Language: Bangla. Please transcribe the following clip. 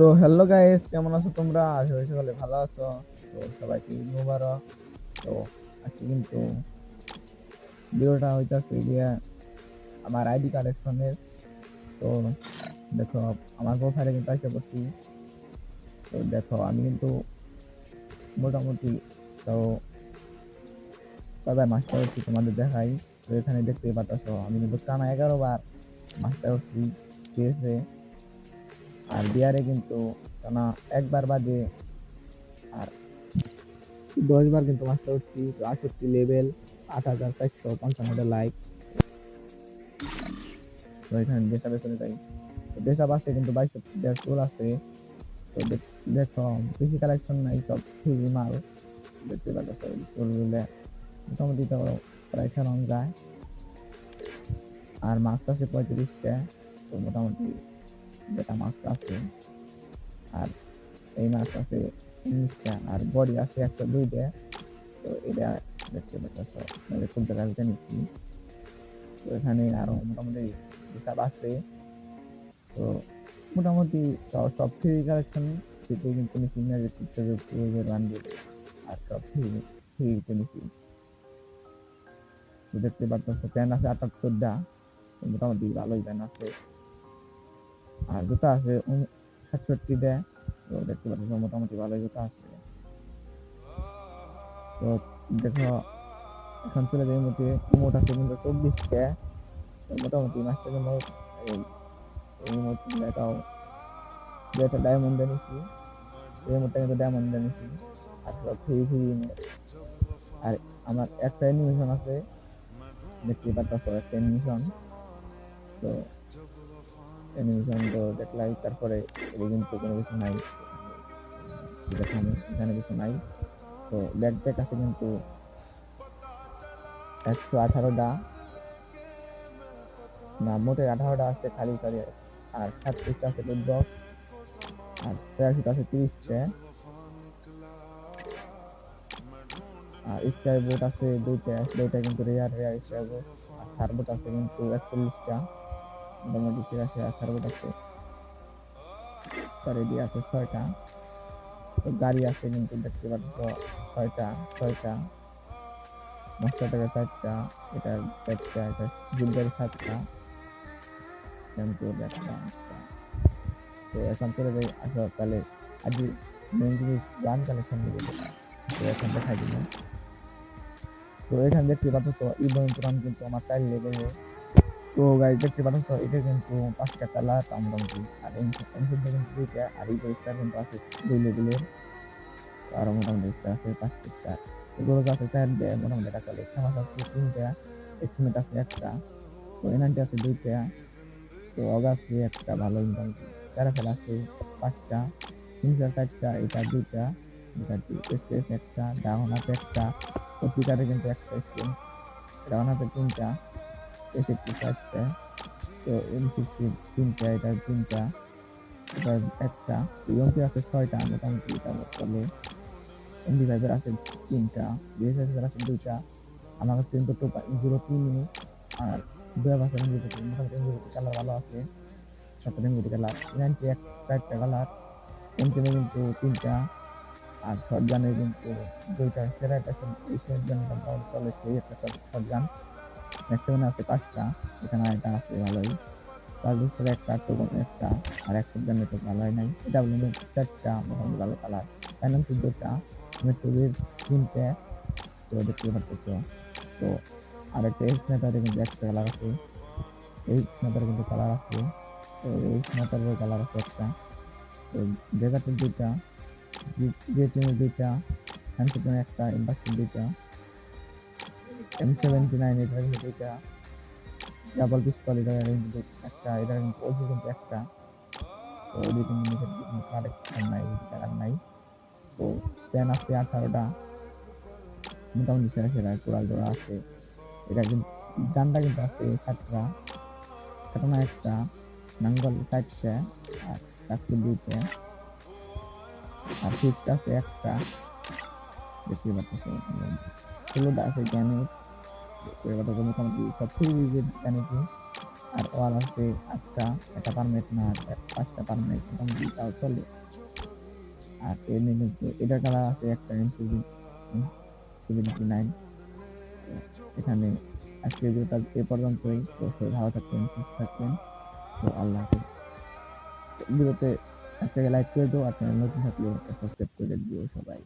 তো হ্যালো গাইস কেমন আছো তোমরা? আশা করি সকলে ভালো আছো। তো সবাইকে মুবারক। তো আজকে কিন্তু ভিডিওটা হইতাছে গিয়া আমার আইডি কালেকশনের তো দেখো, আমার প্রোফাইলে কিন্তু এসে পড়ছি। তো দেখো, আমি কিন্তু মোটামুটি তো সবাই মাস্টার হচ্ছি তোমাদের দেখাই। তো এখানে দেখতে পাচ্ছ আমি কিন্তু টানা এগারো বার মাস্টার হচ্ছি। সিএসএ আর বিয়ারে কিন্তু টানা একবার বাজে আর দশ বার কিন্তু মাস্টার উঠছি তো আষট্টি লেভেল আট হাজার চারশো পঞ্চান্নটা লাইক তো এখানে দেশা বেসনে যাই দেশা বাসে কিন্তু বাইশশো দেড়শোল আছে। তো দেখো, বেশি কালেকশন নাই, সব ফ্রি মাল। দেখতে পাচ্ছ মোটামুটি তো প্রায় সারান যায় আর মার্কস আছে পঁয়ত্রিশটা, তো মোটামুটি যেটা মার্কস আছে। আর এই মার্কস আছে উনিশটা আর বডি আছে একশো দুইটা। তো এটা দেখতে পাচ্ছ খুব দেখা নিচ্ছি তো এখানে আরও মোটামুটি হিসাব আছে। তো মোটামুটি সব- ফ্রি কালেকশন থেকে কিন্তু নিচ্ছি ম্যাজিক থেকে পুরো রানবে আর সব ফ্রি ফ্রিতে নিচ্ছি দেখতে পাচ্ছ প্যান্ট আছে আটাত্তরটা। মোটামুটি ভালোই প্যান্ট আছে। আর জুতা আছে সাতষট্টি দেয়। তো দেখতে পাচ্ছ মোটামুটি ভালো জুতা আছে। তো দেখো, এখন চলে যাই মধ্যে মোট আছে কিন্তু চব্বিশটা মোটামুটি মাস্টার জন্য এই মধ্যে দেখাও। যেটা ডায়মন্ড নিছি, এই মধ্যে কিন্তু ডায়মন্ড নিছি। আর সব ফ্রি ফ্রি আর আমার একটা অ্যানিমেশন আছে দেখতে পাচ্ছ একটা অ্যানিমেশন তো অ্যানিমেশন তো দেখলাই, তারপরে এটা কিন্তু কোনো কিছু নাই। এখানে কিছু নাই। তো ব্যাকপ্যাক আছে কিন্তু একশো আঠারোটা। না, মোটে আঠারোটা আছে, খালি খালি আর সাতত্রিশটা আছে বক্স আর তেরাশিটা আছে তিরিশটা। আর স্টার বোট আছে দুইটা দুইটা কিন্তু রেয়ার রেয়ার স্টার বোট আর সারবোট আছে কিন্তু একচল্লিশটা। মোটামুটি আছে আর সারবোট আছে রেডি আছে ছয়টা। গাড়ি আছে কিন্তু দেখতে পাচ্ছ ছয়টা ছয়টা। মশলা টাকা চারটা, এটা চারটা, এটা জিলগাড়ি সাতটা। তো এখন চলে যাই আসো তাহলে আজ মেন জিনিস গান কালেকশন দিবে তো এখন দেখাই দিব তো এখানে দেখতে পাচ্ছ ইব্রাহিম কিন্তু আমার চাইল লেগে তো গাড়ি দেখতে পাচ্ছ তো এটা কিন্তু পাঁচটা কালার মোটামুটি আর এমসিটা কিন্তু দুইটা আর এই স্টার কিন্তু আছে দুই লেভেলের আরও মোটামুটি স্টার আছে পাঁচটা স্টার এগুলো আছে চার দেয় মোটামুটি টাকা চলে ফেমাস আছে তিনটা এক্সিমেট আছে একটা তো এনানটি আছে দুইটা তো অগাস্টে একটা ভালো ইনকাম প্যারাফেল আছে পাঁচটা তিনটা চারটা এটা দুইটা এটা স্টেস একটা ডাউন হাতে একটা প্রতিকারে কিন্তু একটা স্ক্রিন ডাউন হাতে তিনটা এসএফটি চারটা তো এম সিক্সটি তিনটা, এটা তিনটা, এটা একটা। ইউএমপি আছে ছয়টা মোটামুটি এটা চলে এমডি ফাইভের আছে তিনটা বিএসএসের আছে দুইটা, আমার কাছে কিন্তু জিরো তিন আর দুই বছর মোটামুটি এমবিটি কালার ভালো আছে সাথে এমবিটি কালার নাইনটি এক, চারটা কালার এমটিনে কিন্তু তিনটা, আর শর্ট কিন্তু দুইটা, সেরা একটা শর্ট চলে সেই একটা শর্ট ম্যাক্সিমাম আছে পাঁচটা, এখানে একটা আছে ভালোই। তার ভিতরে একটা টোকন একটা, আর এক শর্ট গানের তো ভালোই নাই। এটা বলে চারটা, মোটামুটি ভালো কালার ফাইনাল দুটা মেট্রোবের তিনটে, তো দেখতে পাচ্ছ তো আর একটা এই স্নেটারে কিন্তু একটা কালার আছে। এই স্নেটারে কিন্তু কালার আছে। তো এই স্নেটারের কালার আছে একটা। তো ডেজার্টের দুইটা যে টিমের দুইটা হ্যান্ডসেটের একটা ইন্ডাকশন দুইটা। এম সেভেন্টি নাইন এটার কিন্তু দুইটা ডাবল পিস্তল এটার কিন্তু একটা এটার কিন্তু ওজি কিন্তু একটা। তো ওই কিন্তু নিজের কালেকশন নাই টাকার নাই। তো প্যান আছে আঠারোটা। মোটামুটি সেরা সেরা, কোরাল জোড়া আছে। এটা কিন্তু ডান্ডা কিন্তু আছে সাতটা। কাটানা একটা, নাঙ্গল চারটে আর চারটে দুইটা। আর ফিক্সড আছে একটা। দেখতে পাচ্ছি ষোলোটা আছে গ্যানেট দেখতে পাচ্ছ মোটামুটি সব ফ্রি গ্যানেটই আর ওয়াল আছে আটটা, একটা পারমানেন্ট না পাঁচটা পারমানেন্ট মোটামুটি তাও চলে। আর এমনি কিন্তু এটা কালার আছে একটা এমসিবি সেভেন্টি নাইন এখানে আজকে ভিডিওটা এ পর্যন্তই, তো সবাই ভালো থাকবেন, সুস্থ থাকবেন। তো আল্লাহ হাফেজ। ভিডিওতে একটা লাইক করে দাও আর চ্যানেল নতুন থাকলে সাবস্ক্রাইব করে দিও সবাই।